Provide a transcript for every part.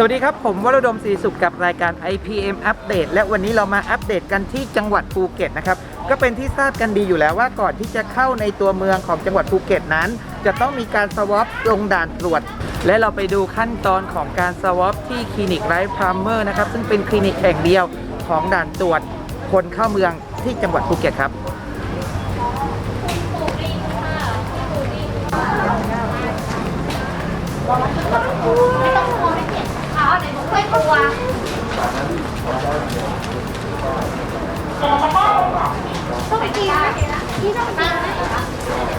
สวัสดีครับ ผมวรดมศรีสุขกับรายการ IPM อัปเดตและวันนี้เรามาอัปเดตกันที่จังหวัดภูเก็ตนะครับ ก็เป็นที่ทราบกันดีอยู่แล้วว่าก่อนที่จะเข้าในตัวเมืองของจังหวัดภูเก็ตนั้น จะต้องมีการสวอปลงด่านตรวจ และเราไปดูขั้นตอนของการสวอปที่คลินิกไร้พรามเมอร์นะครับซึ่งเป็นคลินิกแห่งเดียวของด่านตรวจคนเข้าเมืองที่จังหวัดภูเก็ตครับ เอาไหนบุกไปตัวต้องกินนะพี่ต้องกินนะ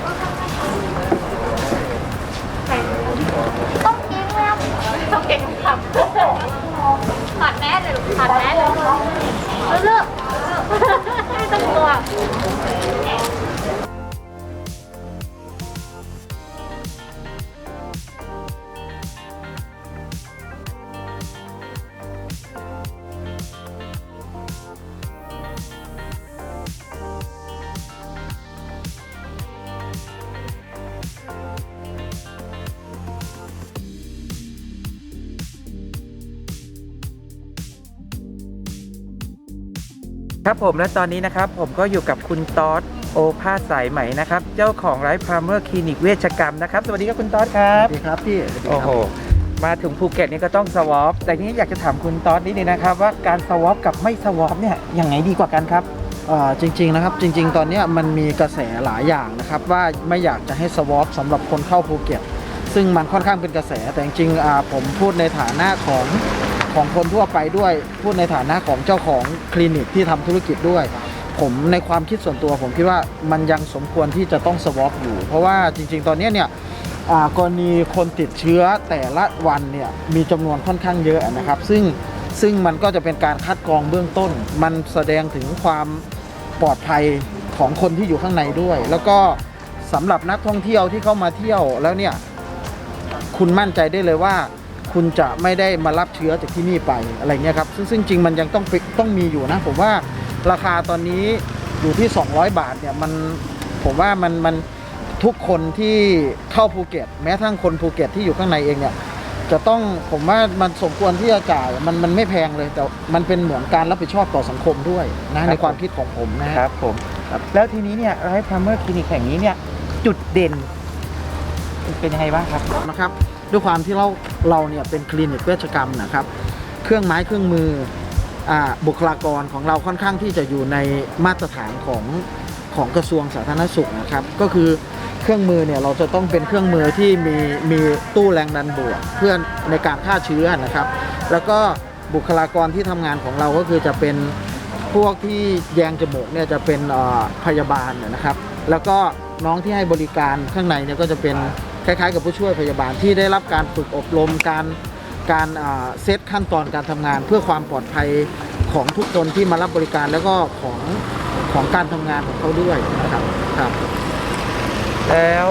ครับผมและตอนนี้นะครับผมก็อยู่กับคุณตอสโอภาสสายไหมนะครับ เจ้าของไร้พรามเมอร์คลินิกเวชกรรมนะครับ สวัสดีครับคุณตอสครับสวัสดีครับพี่สวัสดีครับโอ้โห มาถึงภูเก็ตนี่ก็ต้องสวอปแต่ทีนี้อยากจะถามคุณตอสนิดนึงนะครับ ว่าการสวอปกับไม่สวอปเนี่ยยังไงดีกว่ากันครับเอ่อจริง ๆ นะครับ จริง ๆ ตอนเนี้ยมันมีกระแสหลายอย่างนะครับ ว่าไม่อยากจะให้สวอปสำหรับคนเข้าภูเก็ตซึ่งมันค่อนข้างเป็นกระแสแต่จริงๆอ่าผมพูดในฐานะของ ของคนทั่วไปด้วยพูดในฐานะของเจ้าของคลินิกที่ทำธุรกิจด้วย ผมในความคิดส่วนตัวผมคิดว่ามันยังสมควรที่จะต้องสวอปอยู่ เพราะว่าจริง ๆ ตอนนี้เนี่ยกรณีคนติดเชื้อแต่ละวันเนี่ยมีจำนวนค่อนข้างเยอะนะครับ ซึ่งซึ่งมันก็จะเป็นการคัดกรองเบื้องต้น มันแสดงถึงความปลอดภัยของคนที่อยู่ข้างในด้วย แล้วก็สำหรับนักท่องเที่ยวที่เข้ามาเที่ยวแล้วเนี่ยคุณมั่นใจได้เลยว่า คุณจะไม่ได้มารับเชื้อจากที่นี่ไปอะไรเงี้ยครับซึ่งซึ่งจริงมันยังต้องไปต้องมีอยู่นะ ผมว่าราคาตอนนี้อยู่ที่ 200 บาทเนี่ยมันผมว่ามันมันทุกคนที่เข้าภูเก็ต แม้ทั้งคนภูเก็ตที่อยู่ข้างในเองเนี่ยจะต้องผมว่ามันสมควรที่จะจ่ายมันมันไม่แพงเลย แต่มันเป็นเหมือนการรับผิดชอบต่อสังคมด้วยนะในความคิดของผมนะฮะครับผมแล้วทีนี้เนี่ยไร้พรามเมอร์คลินิกแห่งนี้เนี่ยจุดเด่น เป็นยังไงบ้างครับนะครับ ด้วยความที่เราเราเนี่ยเป็นคลินิกเวชกรรมนะครับ เครื่องไม้เครื่องมืออบุคลากรของเราค่อนข้างที่จะอยู่ในมาตรฐานของของกระทรวงสาธารณสุขนะครับ ก็คือเครื่องมือเนี่ยเราจะต้องเป็นเครื่องมือที่มีมีตู้แรงดันบวกเพื่อในการฆ่าเชื้อนะครับ แล้วก็บุคลากรที่ทำงานของเราก็คือจะเป็นพวกที่แยงจมูกเนี่ยจะเป็นพยาบาลนะครับ แล้วก็น้องที่ให้บริการข้างในเนี่ยก็จะเป็น คล้ายๆ กับผู้ช่วยพยาบาลที่ได้รับการฝึกอบรมการการอ่าเซตขั้นตอนการทำงาน เพื่อความปลอดภัยของทุกคนที่มารับบริการแล้วก็ของของการทำงานของเขาด้วยนะครับครับแล้ว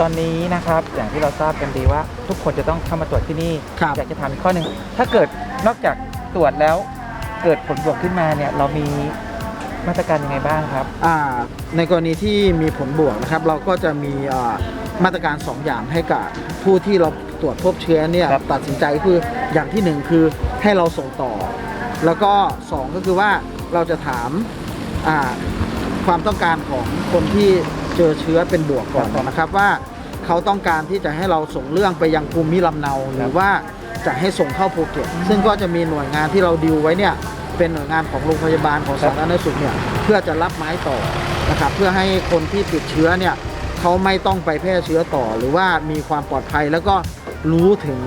ตอนนี้นะครับอย่างที่เราทราบกันดีว่า ทุกคนจะต้องเข้ามาตรวจที่นี่ครับอยากจะถามอีกข้อหนึ่งถ้าเกิดนอกจากตรวจแล้วเกิดผลบวกขึ้นมาเนี่ยเรามีมาตรการยังไงบ้างครับอ่าในกรณีที่มีผลบวกนะครับ เราก็จะมีอ่า มาตรการ 2 อย่างให้กับผู้ที่เราตรวจพบเชื้อเนี่ยครับ ตัดสินใจก็คืออย่างที่หนึ่งคือให้เราส่งต่อ แล้วก็สองก็คือว่าเราจะถามอ่าความต้องการของคนที่เจอเชื้อเป็นบวกก่อนนะครับว่าเขาต้องการที่จะให้เราส่งเรื่องไปยังภูมิลำเนาหรือว่าจะให้ส่งเข้าภูเก็ตซึ่งก็จะมีหน่วยงานที่เราดิวไว้เนี่ยเป็นหน่วยงานของโรงพยาบาลของสาธารณสุขเนี่ยเพื่อจะรับไม้ต่อนะครับเพื่อให้คนที่ติดเชื้อเนี่ย เขาไม่ต้องไปแพร่เชื้อต่อ หรือว่ามีความปลอดภัยแล้วก็รู้ถึง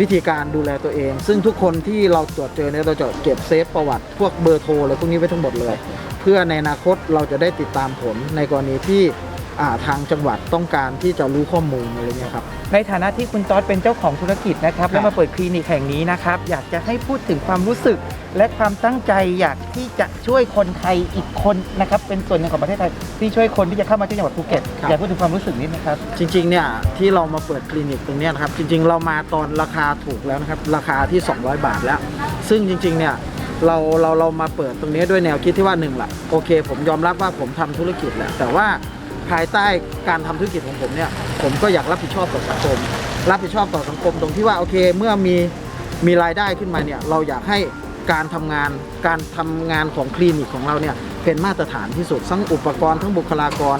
วิธีการดูแลตัวเอง ซึ่งทุกคนที่เราตรวจเจอเนี่ยเราจะเก็บเซฟประวัติ พวกเบอร์โทรอะไรพวกนี้ไว้ทั้งหมดเลย เพื่อในอนาคตเราจะได้ติดตามผลในกรณีที่ ทางจังหวัดต้องการที่จะรู้ข้อมูลอะไรเงี้ยครับ ในฐานะที่คุณตอสเป็นเจ้าของธุรกิจนะครับครับแล้วมาเปิดคลินิกแห่งนี้นะครับ อยากจะให้พูดถึงความรู้สึก และความตั้งใจอยากที่จะช่วยคนไทยอีกคนนะครับ เป็นส่วนหนึ่งของประเทศไทยที่ช่วยคนที่จะเข้ามาที่จังหวัดภูเก็ตอยากพูดถึงความรู้สึกนิดนะครับ จริงๆเนี่ยที่เรามาเปิดคลินิกตรงเนี้ยนะครับจริงๆ เรามาตอนราคาถูกแล้วนะครับราคาที่ 200 บาทแล้ว ซึ่งจริงๆเนี่ยเราเราเรามาเปิดตรงนี้ด้วยแนวคิดที่ว่าหนึ่งละโอเค ผมยอมรับว่าผมทำธุรกิจแหละแต่ว่า ภายใต้การทำธุรกิจของผมเนี่ยผมก็อยากรับผิดชอบต่อสังคม รับผิดชอบต่อสังคมตรงที่ว่าโอเคเมื่อมีมีรายได้ขึ้นมาเนี่ยเราอยากให้การทำงานการทำงานของคลินิกของเราเนี่ยเป็นมาตรฐานที่สุดทั้งอุปกรณ์ทั้งบุคลากร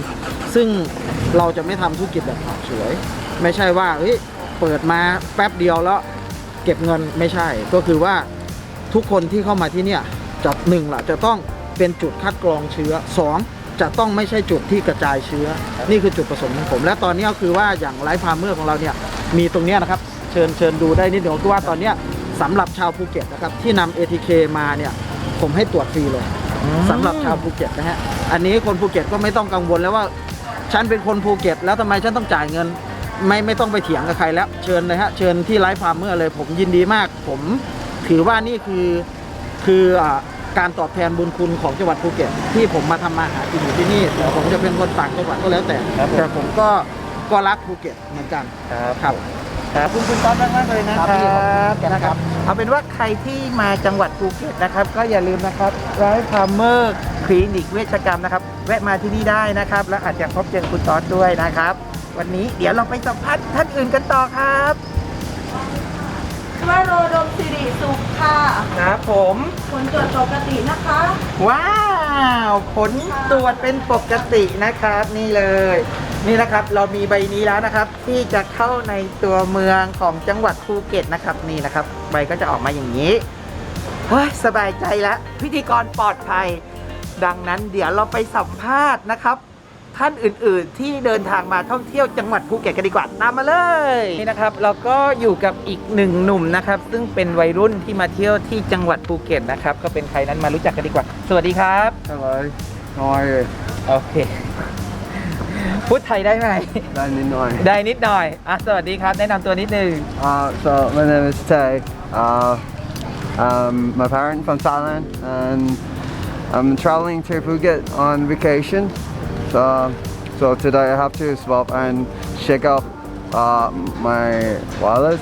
ซึ่งเราจะไม่ทำธุรกิจแบบผักสวย ไม่ใช่ว่าเฮ้ยเปิดมาแป๊บเดียวแล้วเก็บเงินไม่ใช่ ก็คือว่าทุกคนที่เข้ามาที่เนี่ยจะหนึ่งล่ะจะต้องเป็นจุดคัดกรองเชื้อสอง จะต้องไม่ใช่จุดที่กระจายเชื้อ นี่คือจุดประสงค์ของผม และตอนนี้ก็คือว่าอย่างไลฟ์พาเมอร์ของเราเนี่ยมีตรงนี้นะครับ เชิญเชิญดูได้นิดเดียวคือว่าตอนนี้สำหรับชาวภูเก็ตนะครับที่นำ ATK มาเนี่ยผมให้ตรวจฟรีเลยสำหรับชาวภูเก็ตนะฮะอันนี้คนภูเก็ตก็ไม่ต้องกังวลแล้วว่า ฉันเป็นคนภูเก็ต แล้วทำไมฉันต้องจ่ายเงิน ไม่ไม่ต้องไปเถียงกับใครแล้วเชิญเลยฮะเชิญที่ไลฟ์ฟาร์มเมอร์เลยผมยินดีมาก ผมถือว่านี่คือคืออ่า การตอบแทนบุญคุณของจังหวัดภูเก็ตที่ผมมาทำมาหากินอยู่ที่นี่ถึงผมจะเป็นคนต่างจังหวัดก็แล้วแต่ครับผมแต่ผมก็ก็รักภูเก็ตเหมือนกันครับครับครับคุณคุณต้อมมากๆเลยนะคครัรับบพี่ขอบคุณนะครับ เอาเป็นว่าใครที่มาจังหวัดภูเก็ตนะครับ ก็อย่าลืมนะครับไลฟ์พาร์เมอร์คลินิกเวชกรรมนะครับ แวะมาที่นี่ได้นะครับ แล้วอาจจะพบเจอคุณตอสด้วยนะครับ วันนี้เดี๋ยวเราไปสัมภาษณ์ท่านอื่นกันต่อครับ ว่าโรดมสิริสุขค่ะ ครับผม ผลตรวจปกตินะคะ ว้าว ผลตรวจเป็นปกตินะครับ นี่เลย นี่นะครับเรามีใบนี้แล้วนะครับ ที่จะเข้าในตัวเมืองของจังหวัดภูเก็ตนะครับ นี่นะครับ ใบก็จะออกมาอย่างนี้เฮ้ยสบายใจแล้วพิธีกรปลอดภัย ดังนั้นเดี๋ยวเราไปสัมภาษณ์นะครับ ท่านอื่น ๆ ที่เดินทางมาท่องเที่ยวจังหวัดภูเก็ตกันดีกว่าตามมาเลยนี่นะครับเราก็อยู่กับอีกหนึ่งหนุ่มนะครับ ซึ่งเป็นวัยรุ่นที่มาเที่ยวที่จังหวัดภูเก็ตนะครับก็เป็นใครนั้นมารู้จักกันดีกว่า สวัสดีครับ Hello. How are you? โอเคพูดไทยได้ไหม Danny Noi. ได้นิดหน่อยอะสวัสดีครับ แนะนำตัวนิดนึง Uh, so my name is Tay. Uh, um, my parents from Thailand, and I'm traveling to Phuket on vacation. So, so today I have to swap and check out uh, my wallet.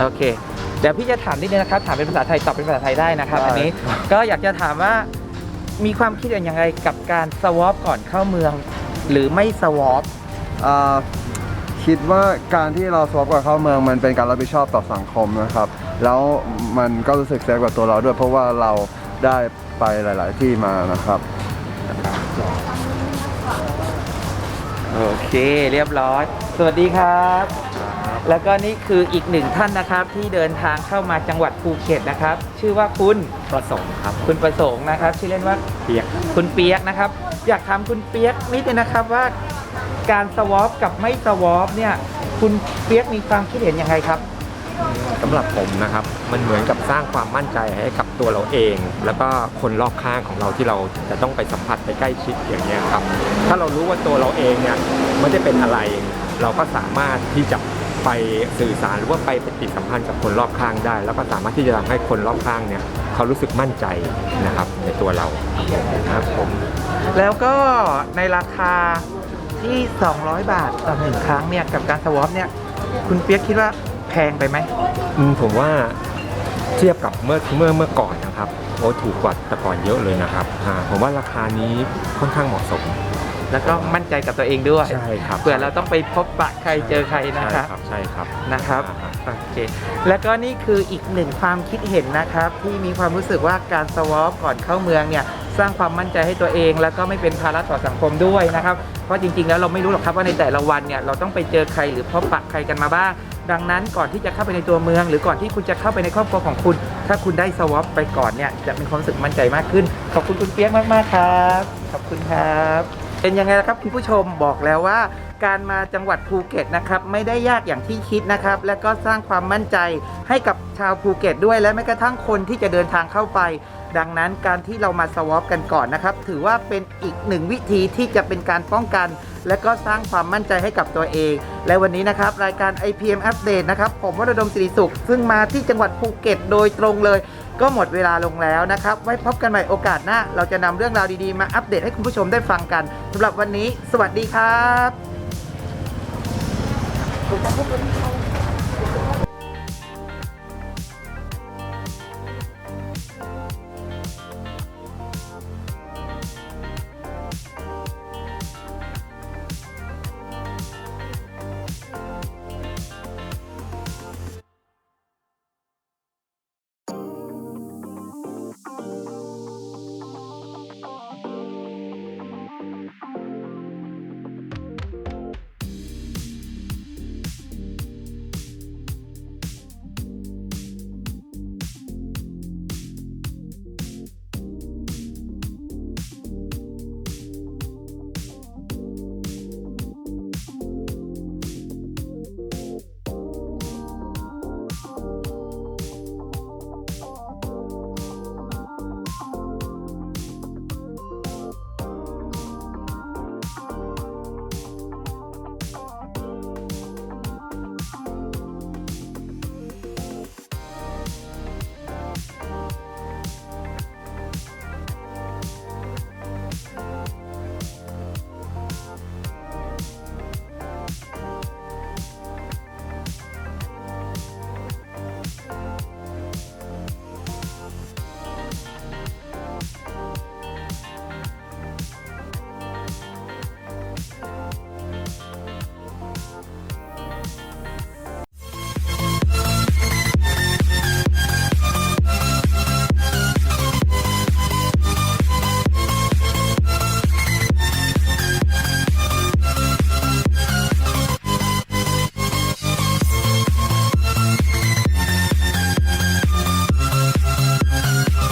โอเค เดี๋ยวพี่จะถามนิดนึงนะครับ ถามเป็นภาษาไทย ตอบเป็นภาษาไทยได้นะครับ ได้ อันนี้ ก็อยากจะถามว่า มีความคิดเห็นยังไงกับการสวอปก่อนเข้าเมือง หรือไม่สวอป อ่าคิดว่าการที่เราสวอปกับเข้าเมืองมันเป็นการรับผิดชอบต่อสังคมนะครับ แล้วมันก็รู้สึกเซฟกับตัวเราด้วยเพราะว่าเราได้ไปหลาย ๆ ที่มานะครับ โอเคเรียบร้อย สวัสดีครับ แล้วก็นี่คืออีกหนึ่งท่านนะครับที่เดินทางเข้ามาจังหวัดภูเก็ตนะครับ ชื่อว่าคุณประสงค์ครับ คุณประสงค์นะครับชื่อเล่นว่าเปียกคุณเปียกนะครับ อยากถามคุณเปียกนิดนึงนะครับว่าการสวอปกับไม่สวอปเนี่ย คุณเปียกมีความคิดเห็นยังไงครับ สำหรับผมนะครับ มันเหมือนกับสร้างความมั่นใจให้กับตัวเราเอง แล้วก็คนรอบข้างของเราที่เราจะต้องไปสัมผัสไปใกล้ชิดอย่างเงี้ครับ ถ้าเรารู้ว่าตัวเราเองเนี่ยไม่ได้เป็นอะไร เราก็สามารถที่จะไปสื่อสารหรือว่าไปปฏิสัมพันธ์กับคนรอบข้างได้ แล้วก็สามารถที่จะทำให้คนรอบข้างเนี่ยเขารู้สึกมั่นใจนะครับในตัวเราครับผมแล้วก็ในราคาที่ 200 บาทต่อหนึ่งครั้งเนี่ยกับการสวอปเนี่ยคุณเปียกคิดว่า พงไปไหมอืมผมว่าเทียบกับเมื่อเมื่อเมื่อก่อนนะครับโอ้ถูกกว่าแต่ก่อนเยอะเลยนะครับอ่าผมว่าราคานี้ค่อนข้างเหมาะสมแล้วก็มั่นใจกับตัวเองด้วยใช่ครับเผื่อเราต้องไปพบปะใครเจอใครนะใช่ครับครับใช่ครับนะครับอ่าโอเคแล้วก็นี่คืออีกหนึ่งความคิดเห็นนะครับ ที่มีความรู้สึกว่าการสวอปก่อนเข้าเมืองเนี่ยสร้างความมั่นใจให้ตัวเอง แล้วก็ไม่เป็นภาระต่อสังคมด้วยนะครับ เพราะจริงๆ แล้วเราไม่รู้หรอกครับว่าในแต่ละวันเนี่ยเราต้องไปเจอใครหรือพบปะใครกันมาบ้าง ดังนั้นก่อนที่จะเข้าไปในตัวเมือง หรือก่อนที่คุณจะเข้าไปในครอบครัวของคุณ ถ้าคุณได้สวอปไปก่อนเนี่ยจะมีความรู้สึกมั่นใจมากขึ้น ขอบคุณคุณเปียกมากๆครับขอบคุณครับเป็นยังไงละครับคุณผู้ชมบอกแล้วว่า การมาจังหวัดภูเก็ตนะครับไม่ได้ยากอย่างที่คิดนะครับ และก็สร้างความมั่นใจให้กับชาวภูเก็ตด้วยและแม้กระทั่งคนที่จะเดินทางเข้าไป ดังนั้นการที่เรามาสวอปกันก่อนนะครับ ถือว่าเป็นอีกหนึ่งวิธีที่จะเป็นการป้องกัน และก็สร้างความมั่นใจให้กับตัวเอง และวันนี้นะครับ รายการ IPM Update นะครับ ผมวรดมศิริสุข ซึ่งมาที่จังหวัดภูเก็ตโดยตรงเลย ก็หมดเวลาลงแล้วนะครับ ไว้พบกันใหม่โอกาสหน้า เราจะนำเรื่องราวดีๆ มาอัปเดตให้คุณผู้ชมได้ฟังกันสำหรับวันนี้ สวัสดีครับ